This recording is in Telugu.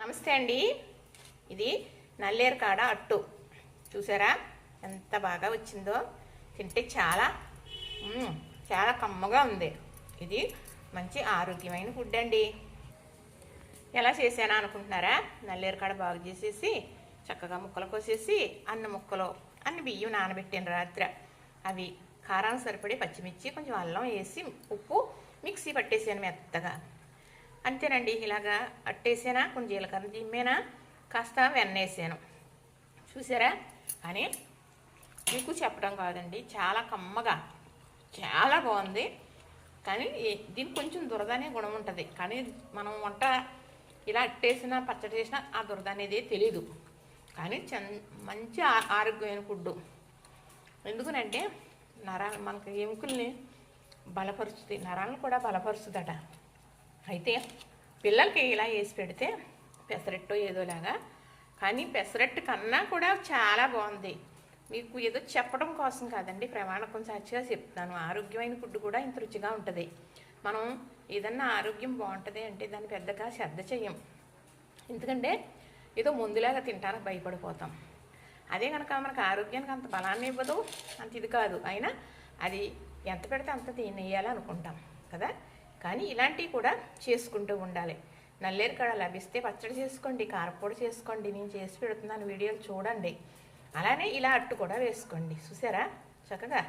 నమస్తే అండి. ఇది నల్లేరు కాడ అట్టు. చూసారా? ఎంత బాగా వచ్చిందో. తింటే చాలా చాలా కమ్మగా ఉంది. ఇది మంచి ఆరోగ్యమైన ఫుడ్ అండి. ఎలా చేశానా అనుకుంటున్నారా? నల్లేరు కాడ బాగు చేసేసి చక్కగా ముక్కలు కోసేసి అన్న ముక్కలు అన్ని బియ్యం నానబెట్టాను రాత్రి. అవి కారానికి సరిపడి పచ్చిమిర్చి కొంచెం అల్లం వేసి ఉప్పు మిక్సీ పట్టేసాను మెత్తగా. అంతేనండి. ఇలాగా అట్టేసానా కొంచెం జీలకర్ర దిమ్మేనా కాస్త వెన్నేసాను. చూసారా? అని మీకు చెప్పడం కాదండి చాలా కమ్మగా చాలా బాగుంది. కానీ దీనికి కొంచెం దురద అనే గుణం ఉంటుంది. కానీ మనం వంట ఇలా అట్టేసినా పచ్చడి చేసినా ఆ దురద అనేది తెలీదు. కానీ చన్ మంచి ఆ- ఆరోగ్యమైన ఫుడ్డు. ఎందుకనంటే నరాలు మనకి ఎముకల్ని బలపరుస్తుంది నరాలను కూడా బలపరుస్తుందట. అయితే పిల్లలకి ఇలా వేసి పెడితే పెసరట్టు ఏదోలాగా. కానీ పెసరట్టు కన్నా కూడా చాలా బాగుంది. మీకు ఏదో చెప్పడం కోసం కాదండి ప్రమాణకం సాక్షిగా చెప్తాను ఆరోగ్యమైన ఫుడ్ కూడా ఇంత రుచిగా ఉంటుంది. మనం ఏదన్నా ఆరోగ్యం బాగుంటుంది అంటే దాన్ని పెద్దగా శ్రద్ధ చెయ్యం ఎందుకంటే ఏదో ముందులాగా తింటానికి భయపడిపోతాం. అదే కనుక మనకు ఆరోగ్యానికి అంత బలాన్ని ఇవ్వదు అంత ఇది కాదు. అయినా అది ఎంత పెడితే అంత తినేయాలి అనుకుంటాం కదా? కానీ ఇలాంటివి కూడా చేసుకుంటూ ఉండాలి. నల్లేరు కాడ లభిస్తే పచ్చడి చేసుకోండి కారపొడి చేసుకోండి నేను చేసి పెడుతున్నాను వీడియోలు చూడండి. అలానే ఇలా అట్టు కూడా వేసుకోండి. చూసారా? చక్కగా?